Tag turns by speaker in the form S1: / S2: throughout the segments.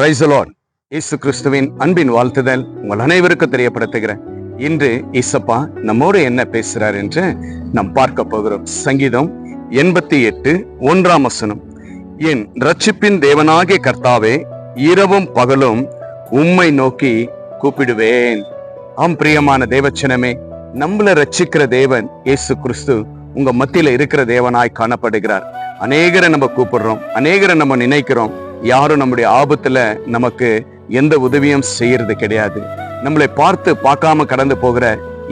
S1: பிரைசலோன் இயேசு கிறிஸ்துவின் அன்பின் வாழ்த்துதல் உங்கள் அனைவருக்கும் தெரியப்படுத்துகிறேன். இன்று இசப்பா நம்மோடு என்ன பேசுறார் என்று நாம் பார்க்க போகிறோம். சங்கீதம் எண்பத்தி எட்டு ஒன்றாம் வசனம். என் ரட்சிப்பின் தேவனாகிய கர்த்தாவே இரவும் பகலும் உம்மை நோக்கி கூப்பிடுவேன். ஆம் பிரியமான தேவச்சனமே நம்மள ரட்சிக்கிற தேவன் இயேசு கிறிஸ்து உங்க மத்தியில இருக்கிற தேவனாய் காணப்படுகிறார். அநேகரை நம்ம கூப்பிடுறோம் அநேகரை நம்ம நினைக்கிறோம். யாரும் நம்முடைய ஆபத்துல நமக்கு எந்த உதவியும் செய்யறது கிடையாது. நம்மளை பார்த்து பார்க்காம கடந்து போகிற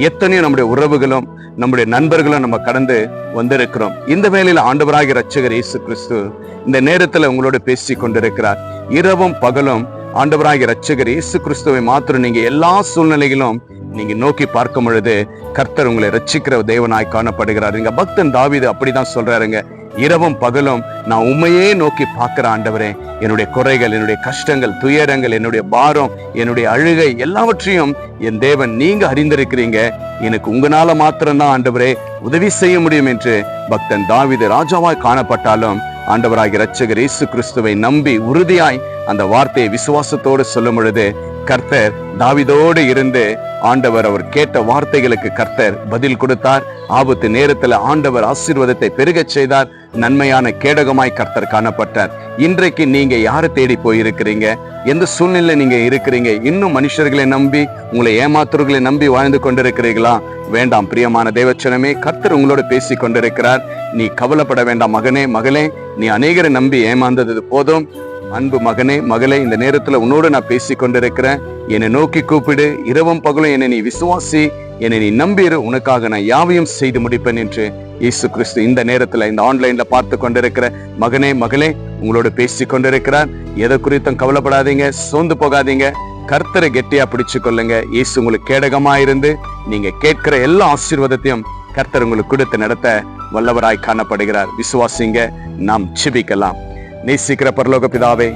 S1: எத்தனையோ நம்முடைய உறவுகளும் நம்முடைய நண்பர்களும் நம்ம கடந்து வந்திருக்கிறோம். இந்த வேலையில் ஆண்டவராகிய ரட்சகர் இயேசு கிறிஸ்து இந்த நேரத்தில் உங்களோட பேசி கொண்டிருக்கிறார். இரவும் பகலும் ஆண்டவராகிய ரட்சகர் இயேசு கிறிஸ்துவை மாத்திரம் நீங்க எல்லா சூழ்நிலைகளும் நீங்க நோக்கி பார்க்கும் பொழுது கர்த்தர் உங்களை ரட்சிக்கிற தேவனாய் காணப்படுகிறார். இங்க பக்தன் தாவீது அப்படிதான் சொல்றாருங்க. இரவும் பகலும் நான் உண்மையே நோக்கி பார்க்கிற ஆண்டவரே என்னுடைய குறைகள் என்னுடைய கஷ்டங்கள் துயரங்கள் என்னுடைய பாரம் என்னுடைய அழுகை எல்லாவற்றையும் என் தேவன் நீங்க அறிந்திருக்கிறீங்க. எனக்கு உங்களால மாத்திரம்தான் ஆண்டவரே உதவி செய்ய முடியும் என்று பக்தன் தாவிது ராஜாவாய் காணப்பட்டாலும் ஆண்டவராகி ரட்சகர் இயேசு கிறிஸ்துவை நம்பி உறுதியாய் அந்த வார்த்தையை விசுவாசத்தோடு சொல்லும் பொழுது கர்த்தர் தாவிதோடு இருந்து ஆண்டவர் அவர் கேட்ட வார்த்தைகளுக்கு கர்த்தர் பதில் கொடுத்தார். ஆபத்து நேரத்துல ஆண்டவர் ஆசீர்வாதத்தை பெருகச் செய்தார். நன்மையான கேடகமாய் கர்த்தர் காணப்பட்டார். இன்றைக்கு நீங்க யாரை தேடி போயிருக்கிறீங்க? எந்த சூழ்நிலை நீங்க இருக்கிறீங்க? இன்னும் மனுஷர்களை நம்பி உங்களை ஏமாத்துறவர்களை நம்பி வாழ்ந்து கொண்டிருக்கிறீர்களா? வேண்டாம் பிரியமான தேவச்சனமே கர்த்தர் உங்களோட பேசி கொண்டிருக்கிறார் நீ கவலைப்பட வேண்டாம் மகனே மகளே. நீ அநேகரை நம்பி ஏமாந்தது போதும். அன்பு மகனே மகளே இந்த நேரத்துல உன்னோடு நான் பேசி கொண்டிருக்கிறேன். என்னை நோக்கி கூப்பிடு இரவும் பகலும் என்னை நீ விசுவாசி என்னை நீ நம்பிரு உனக்காக நான் யாவையும் செய்து முடிப்பேன் என்று இயேசு கிறிஸ்து இந்த நேரத்துல இந்த ஆன்லைன்ல பார்த்து கொண்டிருக்கிற மகனே மகளே உங்களோட பேசி கொண்டிருக்கிறார். எதை குறித்தும் கவலைப்படாதீங்க சோர்ந்து போகாதீங்க. கர்த்தரை கெட்டியா பிடிச்சு கொள்ளுங்க. இயேசு உங்களுக்கு கேடகமா இருந்து நீங்க கேட்கிற எல்லா ஆசீர்வாதத்தையும் கர்த்தர் உங்களுக்கு கொடுத்து நடத்த வல்லவராய் காணப்படுகிறார். விசுவாசிங்க நாம் சிபிக்கலாம். நேசிக்கிற பரலோக பிதாவே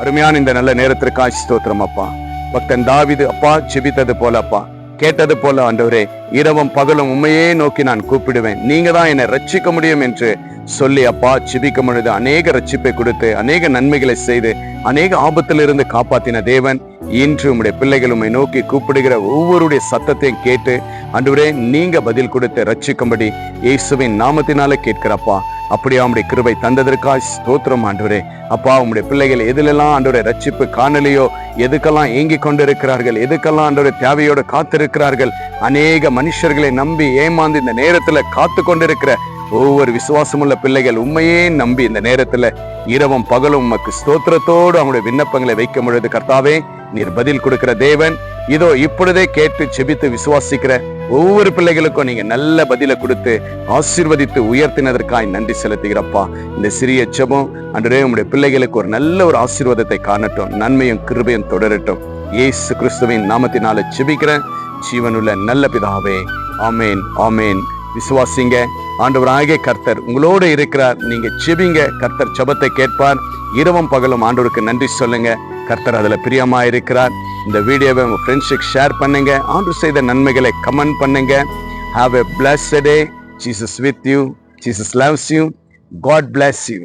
S1: அருமையான இந்த நல்ல நேரத்திற்காய் ஸ்தோத்திரம் அப்பா. பக்தன் தாவிது அப்பா ஜெபித்தது போல அப்பா. கேட்டது போல ஆண்டவரே இரவும் பகலும் உண்மையே நோக்கி நான் கூப்பிடுவேன். நீங்க தான் என்னை ரட்சிக்க முடியும் என்று சொல்லி அப்பா ஜெபிக்கும் பொழுது அநேக ரட்சிப்பை கொடுத்து அநேக நன்மைகளை செய்து அநேக ஆபத்திலிருந்து காப்பாத்தின தேவன் இன்று உம்முடைய பிள்ளைகள் உண்மை நோக்கி கூப்பிடுகிற ஒவ்வொருடைய சத்தத்தையும் கேட்டு அன்றுவரே நீங்க பதில் கொடுத்து ரட்சிக்கும்படி இயேசுவின் நாமத்தினால கேட்கிறப்பா. அப்படியே அவனுடைய கிருபை தந்ததற்காக ஸ்தோத்திரம் ஆண்டவரே. அப்பா உம்முடைய பிள்ளைகள் எதிலெல்லாம் ஆண்டவரை ரட்சிப்பு காணலையோ? எதுக்கெல்லாம் ஏங்கி கொண்டிருக்கிறார்கள்? எதுக்கெல்லாம் ஆண்டோட தேவையோடு காத்திருக்கிறார்கள்? அநேக மனுஷர்களை நம்பி ஏமாந்து இந்த நேரத்துல காத்து கொண்டிருக்கிற ஒவ்வொரு விசுவாசமுள்ள பிள்ளைகள் உண்மையே நம்பி இந்த நேரத்துல இரவும் பகலும் உமக்கு ஸ்தோத்திரத்தோடு அவனுடைய விண்ணப்பங்களை வைக்கும் பொழுது கர்த்தாவே நீர் பதில் கொடுக்கிற தேவன். இதோ இப்பொழுதே கேட்டு செபித்து விசுவாசிக்கிற ஒவ்வொரு பிள்ளைகளுக்கும் நீங்க நல்ல பதிலை கொடுத்து ஆசீர்வதித்து உயர்த்தினதற்காய் நன்றி செலுத்துகிறப்பா. இந்த சிறிய செபம் அன்றே உங்களுடைய பிள்ளைகளுக்கு ஒரு நல்ல ஒரு ஆசீர்வாதத்தை காணட்டும். நன்மையும் கிருபையும் தொடரட்டும். இயேசு கிறிஸ்துவின் நாமத்தினால செபிக்கிறேன் ஜீவனுள்ள நல்ல பிதாவே ஆமேன் ஆமேன். விசுவாசிங்க ஆண்டவராகிய கர்த்தர் உங்களோட இருக்கிறார். நீங்க செபிங்க கர்த்தர் செபத்தை கேட்பார். இரவும் பகலும் ஆண்டவருக்கு நன்றி சொல்லுங்க. கர்த்தர் அதுல பிரியமா இருக்கிறார் இந்த வீடியோவை உங்கள் ஃப்ரெண்ட்ஸுக்கு ஷேர் பண்ணுங்க. ஆர்டர் செய்த நன்மைகளை கமெண்ட் பண்ணுங்க. Have a bless day Jesus with you Jesus loves you God bless you